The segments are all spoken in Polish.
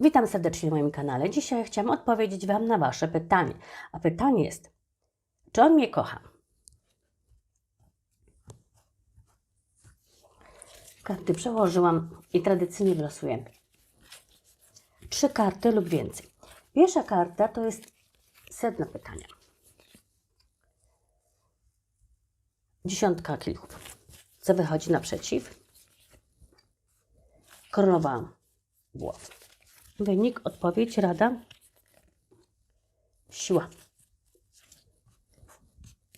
Witam serdecznie na moim kanale. Dzisiaj chciałam odpowiedzieć Wam na Wasze pytanie. A pytanie jest, czy on mnie kocha? Karty przełożyłam i tradycyjnie wylosuję trzy karty lub więcej. Pierwsza karta to jest sedno pytania. Dziesiątka kilków. Co wychodzi naprzeciw? Królowa buław. Wynik, odpowiedź, rada. Siła.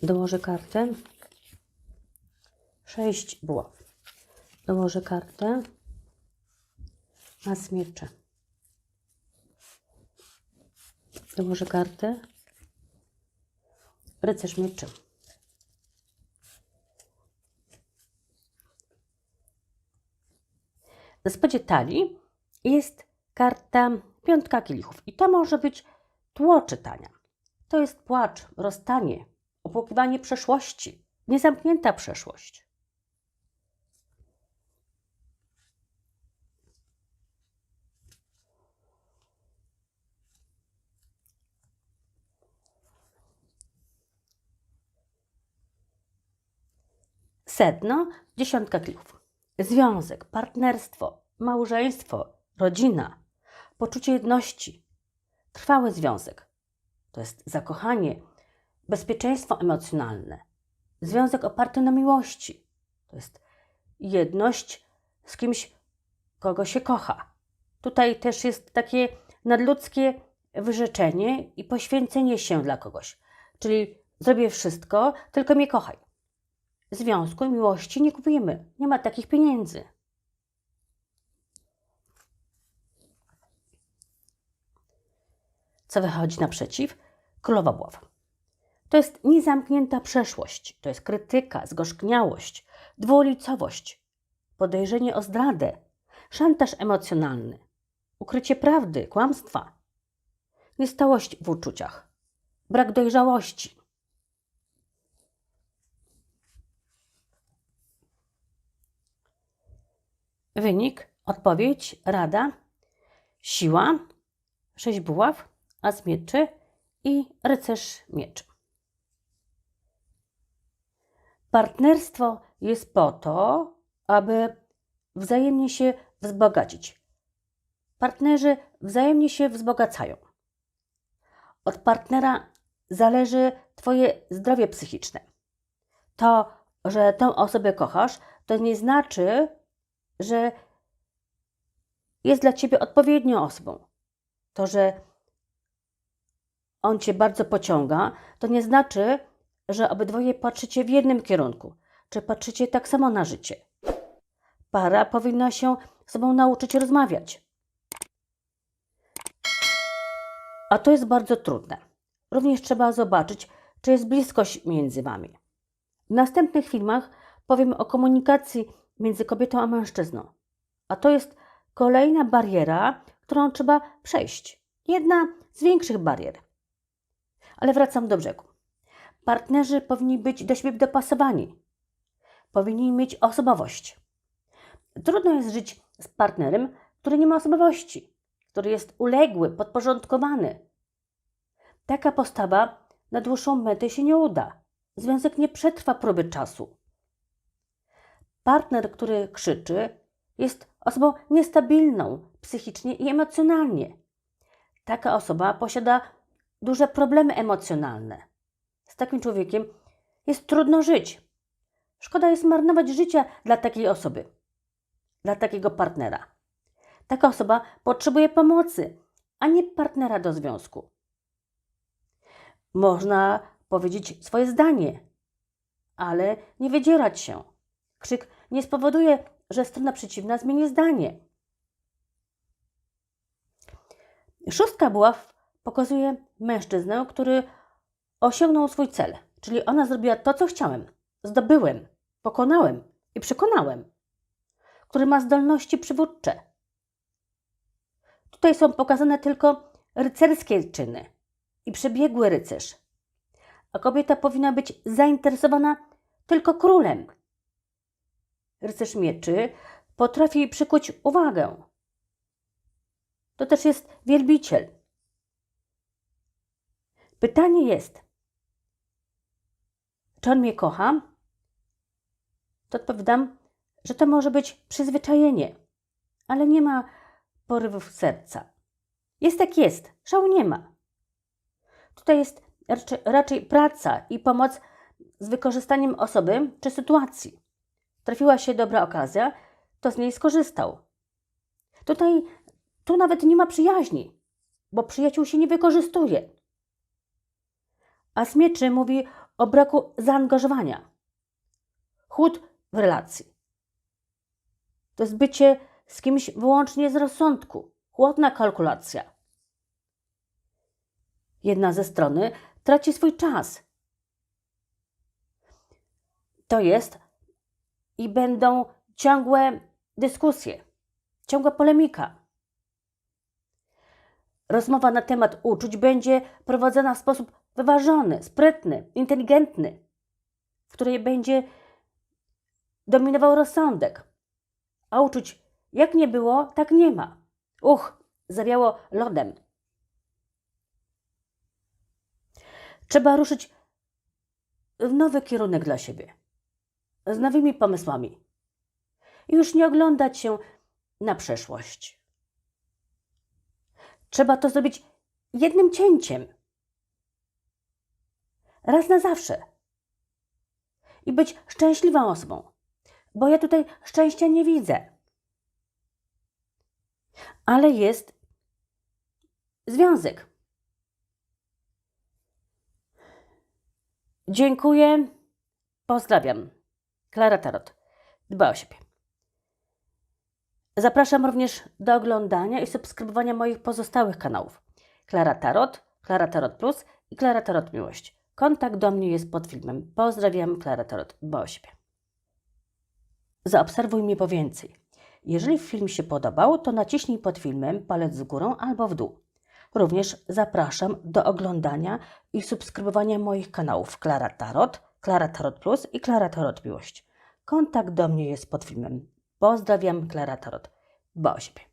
Dołożę kartę. Sześć buław. Dołożę kartę. As miecze. Dołożę kartę. Rycerz mieczy. Na spodzie talii jest karta piątka kielichów i to może być tło czytania. To jest płacz, rozstanie, opłakiwanie przeszłości, niezamknięta przeszłość. Sedno, dziesiątka kielichów. Związek, partnerstwo, małżeństwo, rodzina, poczucie jedności, trwały związek. To jest zakochanie, bezpieczeństwo emocjonalne, związek oparty na miłości. To jest jedność z kimś, kogo się kocha. Tutaj też jest takie nadludzkie wyrzeczenie i poświęcenie się dla kogoś. Czyli zrobię wszystko, tylko mnie kochaj. Związku i miłości nie kupujemy. Nie ma takich pieniędzy. Co wychodzi naprzeciw? Królowa buław. To jest niezamknięta przeszłość, to jest krytyka, zgorzkniałość, dwulicowość, podejrzenie o zdradę, szantaż emocjonalny, ukrycie prawdy, kłamstwa, niestałość w uczuciach, brak dojrzałości. Wynik, odpowiedź, rada, siła, sześć buław, as mieczy i rycerz mieczy. Partnerstwo jest po to, aby wzajemnie się wzbogacić. Partnerzy wzajemnie się wzbogacają. Od partnera zależy Twoje zdrowie psychiczne. To, że tę osobę kochasz, to nie znaczy, że jest dla Ciebie odpowiednią osobą. To, że on Cię bardzo pociąga, to nie znaczy, że obydwoje patrzycie w jednym kierunku, czy patrzycie tak samo na życie. Para powinna się z sobą nauczyć rozmawiać. A to jest bardzo trudne. Również trzeba zobaczyć, czy jest bliskość między Wami. W następnych filmach powiem o komunikacji między kobietą a mężczyzną. A to jest kolejna bariera, którą trzeba przejść. Jedna z większych barier. Ale wracam do brzegu. Partnerzy powinni być do siebie dopasowani. Powinni mieć osobowość. Trudno jest żyć z partnerem, który nie ma osobowości, który jest uległy, podporządkowany. Taka postawa na dłuższą metę się nie uda. Związek nie przetrwa próby czasu. Partner, który krzyczy, jest osobą niestabilną psychicznie i emocjonalnie. Taka osoba posiada duże problemy emocjonalne. Z takim człowiekiem jest trudno żyć. Szkoda jest marnować życie dla takiej osoby, dla takiego partnera. Taka osoba potrzebuje pomocy, a nie partnera do związku. Można powiedzieć swoje zdanie, ale nie wydzierać się. Krzyk nie spowoduje, że strona przeciwna zmieni zdanie. Szóstka buław pokazuje mężczyznę, który osiągnął swój cel, czyli ona zrobiła to, co chciałem, zdobyłem, pokonałem i przekonałem, który ma zdolności przywódcze. Tutaj są pokazane tylko rycerskie czyny i przebiegły rycerz, a kobieta powinna być zainteresowana tylko królem. Rycerz mieczy potrafi przykuć uwagę. to też jest wielbiciel. Pytanie jest, czy on mnie kocha? To odpowiadam, że to może być przyzwyczajenie, ale nie ma porywów serca. Jest jak jest, szału nie ma. Tutaj jest raczej, raczej praca i pomoc z wykorzystaniem osoby czy sytuacji. Trafiła się dobra okazja, to z niej skorzystał. Tutaj, tu nawet nie ma przyjaźni, bo przyjaciół się nie wykorzystuje. A smieczy mówi o braku zaangażowania. Chłód w relacji. To jest bycie z kimś wyłącznie z rozsądku. Chłodna kalkulacja. Jedna ze strony traci swój czas. To jest i będą ciągłe dyskusje, ciągła polemika. Rozmowa na temat uczuć będzie prowadzona w sposób wyważony, sprytny, inteligentny, w której będzie dominował rozsądek. A uczuć jak nie było, tak nie ma. Uch, zawiało lodem. Trzeba ruszyć w nowy kierunek dla siebie, z nowymi pomysłami. Już nie oglądać się na przeszłość. Trzeba to zrobić jednym cięciem. Raz na zawsze. I być szczęśliwą osobą, bo ja tutaj szczęścia nie widzę. Ale jest związek. Dziękuję. Pozdrawiam. Klara Tarot. Dba o siebie. Zapraszam również do oglądania i subskrybowania moich pozostałych kanałów. Klara Tarot, Klara Tarot Plus i Klara Tarot Miłość. Kontakt do mnie jest pod filmem. Pozdrawiam, Klara Tarot. Siebie. Zaobserwuj mnie po więcej. Jeżeli film się podobał, to naciśnij pod filmem palec w górę albo w dół. Również zapraszam do oglądania i subskrybowania moich kanałów Klara Tarot, Klara Tarot Plus i Klara Tarot Miłość. Kontakt do mnie jest pod filmem. Pozdrawiam, Klara Tarot. Siebie.